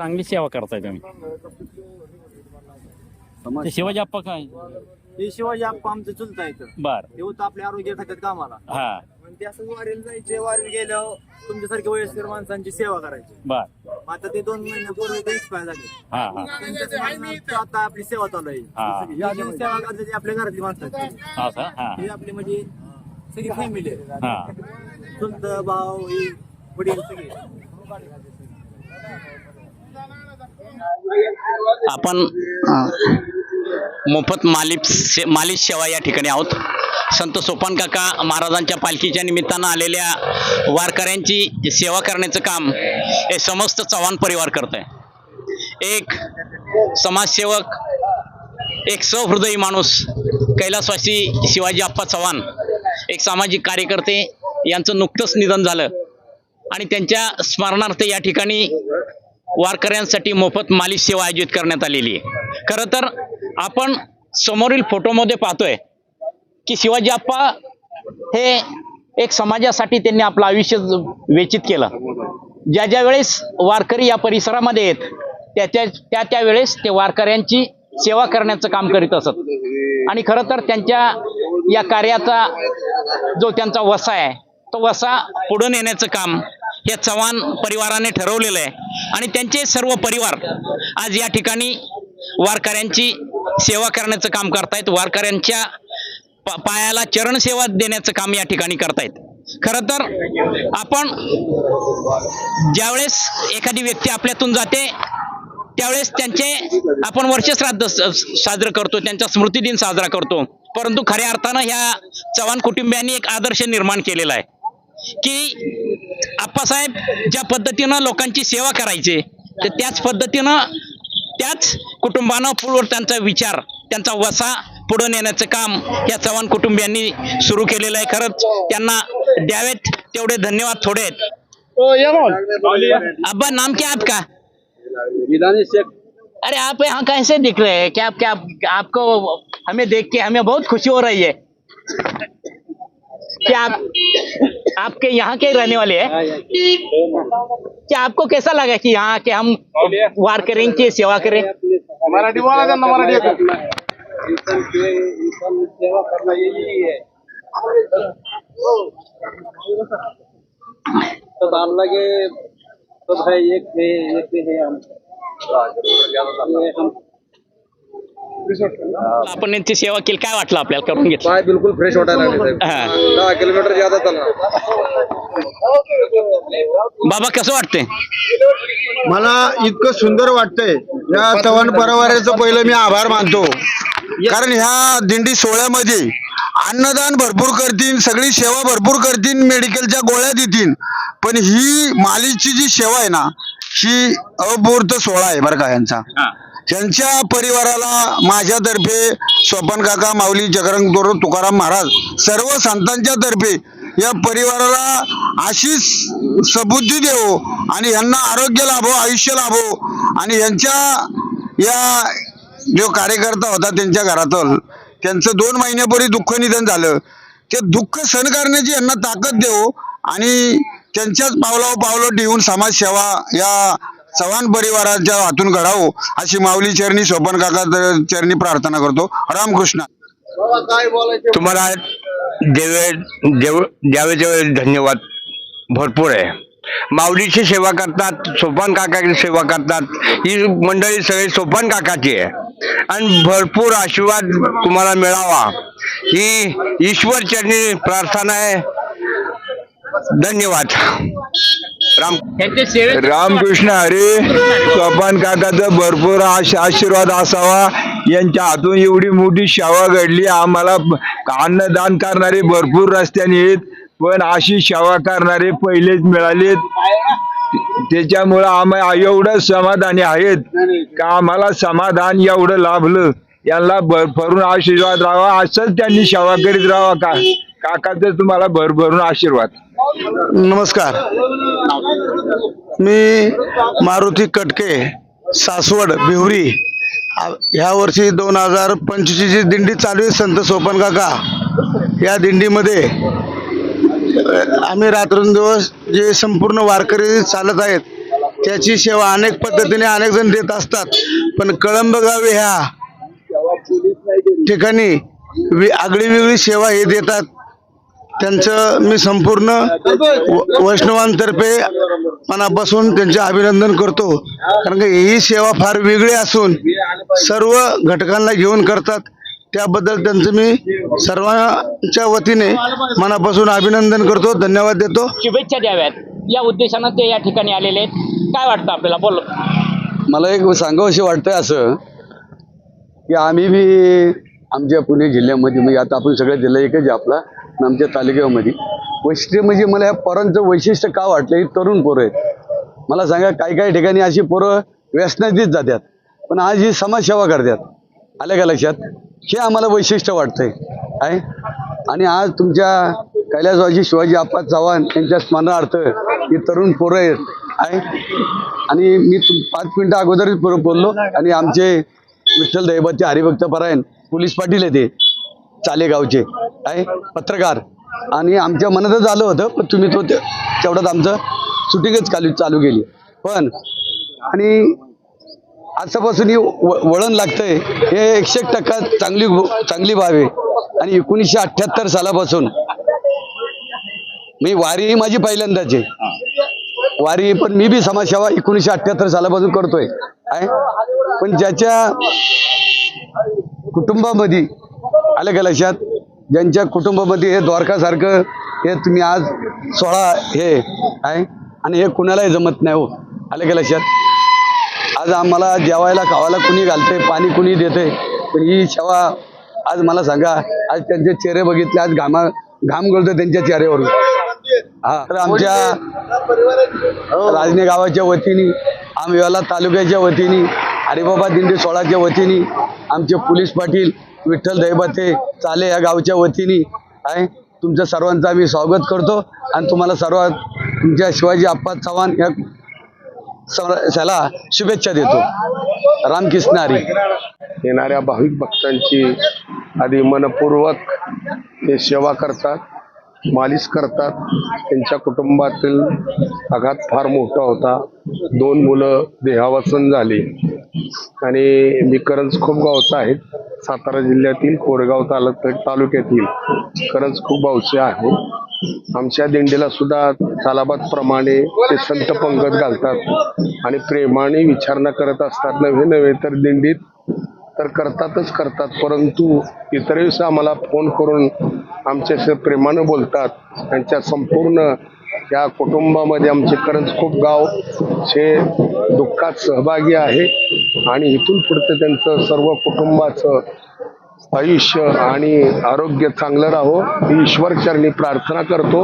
चांगली सेवा करताय तुम्ही. शिवाजी आप्पा काय? हे शिवाजी आप्पा आमचं चुलता येतं बर. ते होतं आपल्या आरोग्य खात्यात कामाला. हा. पण ते असं वारीला जायचे वारीला गेल्यावर तुमच्यासारख्या वयस्कर माणसांची सेवा करायची. बर. आता ते दोन महिन्यापूर्वी ते एक्सपायर झाले. हा हा. स्मरणार्थ आता आपली सेवा चालू आहे. हा. ही जी सेवा करते ती आपल्या घरातली माणसं आहेत. असं हा ही. आपली म्हणजे सगळी फॅमिली आहे. हा. चुलत भाऊ ही वडील सगळे. आपण मोफत मालिक से- मालिश सेवा या ठिकाणी आहोत. संत सोपान काका महाराजांच्या पालखीच्या निमित्तानं आलेल्या वारकऱ्यांची सेवा करण्याचं काम हे समस्त चव्हाण परिवार करत आहे एक समाजसेवक एक सहृदयी माणूस कैलासवासी शिवाजी आप्पा चव्हाण एक सामाजिक कार्यकर्ते यांचं नुकतंच निधन झालं. आणि त्यांच्या स्मरणार्थ या ठिकाणी वारकऱ्यांसाठी मोफत मालिश सेवा आयोजित करण्यात आलेली आहे. खरं तर आपण समोरील फोटोमध्ये पाहतोय की शिवाजी आप्पा हे एक समाजासाठी त्यांनी आपलं आयुष्य ज- व्यतीत केलं. ज्या ज्या वेळेस वारकरी या परिसरामध्ये आहेत त्या त्या त्या त्या वेळेस ते वारकऱ्यांची सेवा करण्याचं काम करीत असत. आणि खरं तर त्यांच्या या कार्याचा जो त्यांचा वसा आहे तो वसा पुढे नेण्याचं काम या चव्हाण परिवाराने ठरवलेलं आहे. आणि त्यांचे सर्व परिवार आज या ठिकाणी वारकऱ्यांची सेवा करण्याचं काम करतायत. वारकऱ्यांच्या पायाला चरणसेवा देण्याचं काम या ठिकाणी करतायत. खरं तर आपण ज्यावेळेस एखादी व्यक्ती आपल्यातून जाते त्यावेळेस त्यांचे आपण वर्षश्राद्ध साजरं करतो त्यांचा स्मृतिदिन साजरा करतो. परंतु खऱ्या अर्थानं ह्या चव्हाण कुटुंबियांनी एक आदर्श निर्माण केलेला आहे. की आप्पासाहेब ज्या पद्धतीनं लोकांची सेवा करायचे तर त्याच पद्धतीनं त्याच कुटुंबानं पुढवर त्यांचा विचार त्यांचा वसा पुढे नेण्याचं काम या चव्हाण कुटुंबियांनी सुरू केलेलं आहे. खरंच त्यांना द्यावेत तेवढे धन्यवाद थोडे आहेत. अब्बा नाम क्या आपका? अरे आप यहाँ कैसे दिख रहे हैं? क्या क्या आपको हमें देख के हमें बहुत खुशी हो रही है। क्या आप आपके यहाँ के रहने वाले हैं? क्या आपको कैसा लगा कि यहाँ के हम वारकरिंग की सेवा करें? मराठी बोला त्यांना मराठी तो डाल लगे तो भाई एक है एक है हम। ये हम आपण यांची सेवा केली. काय वाटलं आपल्याला? करून घेतलं. पाय बिलकुल फ्रेश वाटायला लागले साहेब. हा. दहा किलोमीटर ज्यादा चालणार. बाबा कसं वाटतंय? मला इतकं सुंदर वाटतंय. या चव्हाण परिवाराचं पहिलं मी आभार मानतो. कारण ह्या दिंडी सोहळ्यामध्ये अन्नदान भरपूर करतील सगळी सेवा भरपूर करतील मेडिकलच्या गोळ्या देतील. पण ही मालिशची जी सेवा आहे ना ही अपूर्त सोहळा आहे बरं का यांचा. त्यांच्या परिवाराला माझ्यातर्फे स्वपन काका माऊली जगरंग दोर तुकाराम महाराज सर्व संतांच्या तर्फे या परिवाराला अशीच सबुद्धी देवो आणि यांना आरोग्य लाभो आयुष्य लाभो आणि यांच्या या जो कार्यकर्ता होता त्यांच्या घरातून त्यांचं दोन महिन्यापूर्वी दुःख निधन झालं. ते दुःख सहन करण्याची यांना ताकद देवो आणि त्यांच्याच पावलावर पावलं ठेवून समाजसेवा या चव्हाण परिवाराच्या हातून घडावं अशी माऊली चरणी सोपन काका चरणी प्रार्थना करतो. रामकृष्ण. तुम्हाला देवे देव द्यावे द्यावे धन्यवाद भरपूर आहे. माऊलीची सेवा करतात सोपान काकाची सेवा करतात. ही मंडळी सगळी सोपान काकाची आहे. आणि भरपूर आशीर्वाद तुम्हाला मिळावा. ही ईश्वर चरणी प्रार्थना आहे. धन्यवाद. राम त्यांच्या सेवेत रामकृष्ण हरी सोपान काकाचा भरपूर आश- आशीर्वाद असावा. यांच्या हातून एवढी मोठी सेवा घडली. आम्हाला अन्नदान करणारे भरपूर रस्त्याने आहेत पण अशी सेवा करणारे पहिलेच मिळालेत. त्याच्यामुळं आम्ही एवढं समाधानी आहेत का आम्हाला समाधान एवढं लाभलं? यांना भरभरून आशीर्वाद राहावा. असंच त्यांनी सेवा करीत राहावा का? काकाचं तुम्हाला भरभरून आशीर्वाद. नमस्कार. मी मारुती कटके सासवड बिहुरी. ह्या वर्षी दोन हजार पंचवीसची दिंडी चालू आहे संत सोपन काका या दिंडीमध्ये आम्ही रात्रंदिवस जे संपूर्ण वारकरी चालत आहेत त्याची सेवा अनेक पद्धतीने अनेक जण देत असतात. पण कळंबगाव ह्या ठिकाणी वि- आगळी वेगळी सेवा हे देतात. त्यांचं मी संपूर्ण वैष्णवांतर्फे मनापासून त्यांचे अभिनंदन करतो. कारण की ही सेवा फार वेगळी असून सर्व घटकांना घेऊन करतात. त्याबद्दल त्यांचं मी सर्वांच्या वतीने मनापासून अभिनंदन करतो धन्यवाद देतो. शुभेच्छा द्याव्यात. या उद्देशानं ते या ठिकाणी आलेले आहेत. काय वाटतं आपल्याला? बोल. मला एक सांगावंशी वाटतंय असं की आम्ही बी आमच्या पुणे जिल्ह्यामध्ये म्हणजे आता आपण सगळ्या जिल्हा एकच आहे आमच्या तालुक्यामध्ये. वैशिष्ट्य म्हणजे मला या पोरांचं वैशिष्ट्य का वाटलं ही तरुण पोरं आहेत. मला सांगा काही काही ठिकाणी अशी पोरं व्यसनातीच जातात पण आज ही समाजसेवा करतात. आल्या का लक्षात? हे आम्हाला वैशिष्ट्य वाटतंय. आहे? आणि आज तुमच्या कैलासवाजी शिवाजी आप्पा चव्हाण यांच्या स्मरणार्थ ही तरुण पोरं आहेत. आहे? आणि मी तुम पाच मिनटं अगोदरच बोल- बोललो. आणि आमचे विठ्ठल दैवते हरिभक्त परायण पोलीस पाटील आहे ते चालेगावचे. आहे? पत्रकार. आणि आमच्या मनातच आलं होतं पण तुम्ही तो ते- तेवढ्यात आमचं शूटिंगच चालू चालू केली. पण आणि आजपासून ही व- वळण लागतंय. हे एकशे टक्का चांगली चांगली बाब आहे. आणि एकोणीसशे अठ्ठ्याहत्तर सालापासून मी वारी ही माझी पहिल्यांदाच आहे. वारी पण मी बी समाजसेवा एकोणीसशे अठ्ठ्याहत्तर सालापासून करतोय. आहे? पण ज्याच्या कुटुंबामध्ये अलग लक्षात? ज्यांच्या कुटुंबामध्ये हे द्वारकासारखं हे तुम्ही आज सोळा हे आहे आणि हे कुणालाही जमत नाही हो. अलग लक्षात? आज आम्हाला जेवायला खावायला कुणी घालते पाणी कुणी देते पण ही सेवा आज मला सांगा आज त्यांचे चेहरे बघितले आज घामा घाम गळतो त्यांच्या चेहऱ्यावरून. हा तर आमच्या राजने गावाच्या वतीने आम्ही तालुक्याच्या वतीने हरिबाबा दिंडी सोळाच्या वतीने आमचे पोलीस पाटील विठ्ठल दैबते चाले या गावच्या वतीने. आहे. तुमच्या सर्वांचं आम्ही स्वागत करतो. आणि तुम्हाला सर्व तुमच्या शिवाजी आप्पा चव्हाण या त्याला शुभेच्छा देतो. रामकृष्ण हरी येणाऱ्या भाविक भक्तांची आधी मनपूर्वक ते सेवा करतात मालिश करतात. त्यांच्या कुटुंबातील आघात फार मोठा होता. दोन मुलं देहावसन झाली. आणि मी करंज खूप गावचा आहेत सातारा जिल्ह्यातील कोरगाव तालुक तालुक्यातील खरंच खूप गावचे आहे. आमच्या दिंडीला सुद्धा सालाबादप्रमाणे ते संत पंगत घालतात आणि प्रेमाने विचारणा करत असतात. नव्हे नव्हे तर दिंडीत तर करतातच करतात. परंतु इतर आम्हाला फोन करून आमच्याशी प्रेमानं बोलतात. त्यांच्या संपूर्ण या कुटुंबामध्ये आमचे करंज खूप गाव हे दुःखात सहभागी आहे. आणि इथून पुढचं त्यांचं सर्व कुटुंबाचं आयुष्य आणि आरोग्य चांगलं राहो ही ईश्वरचरणी प्रार्थना करतो.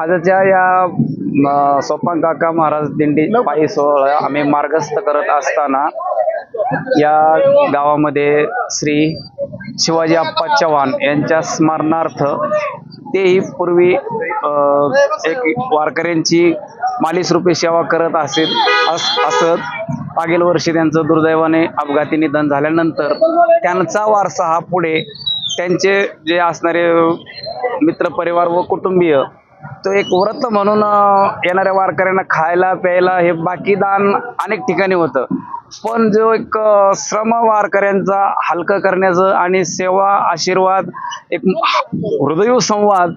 आजच्या या सोपान काका महाराज दिंडी पायी सोहळा आम्ही मार्गस्थ करत असताना या गावामध्ये श्री शिवाजी आप्पा चव्हाण यांच्या स्मरणार्थ तेही पूर्वी अ, एक वारकऱ्यांची मालीस रूपी सेवा करत असेल असत. मागील वर्षी त्यांचं दुर्दैवाने अपघाती निधन झाल्यानंतर त्यांचा वारसा हा पुढे त्यांचे जे असणारे मित्रपरिवार व कुटुंबीय तो एक व्रत म्हणून येणाऱ्या वारकऱ्यांना खायला प्यायला हे बाकी दान अनेक ठिकाणी होतं. पण जो एक श्रम वारकऱ्यांचा हलकं करण्याचं आणि सेवा आशीर्वाद एक हृदय संवाद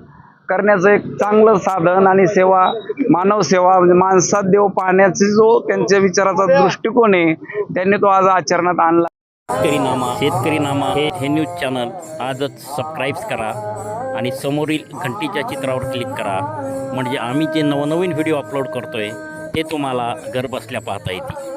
करण्याचं एक चांगलं साधन आणि सेवा मानव सेवा म्हणजे माणसात देव पाहण्याचा जो त्यांच्या विचाराचा दृष्टिकोन आहे त्यांनी तो आज आचरणात आणला. शेतकरी नामा शेतकरी नामा हे हे न्यूज चॅनल आजच सबस्क्राईब करा आणि समोरील घंटीच्या चित्रावर क्लिक करा. म्हणजे आम्ही जे नवनवीन व्हिडिओ अपलोड करतोय ते तुम्हाला घरबसल्या पाहता येतील.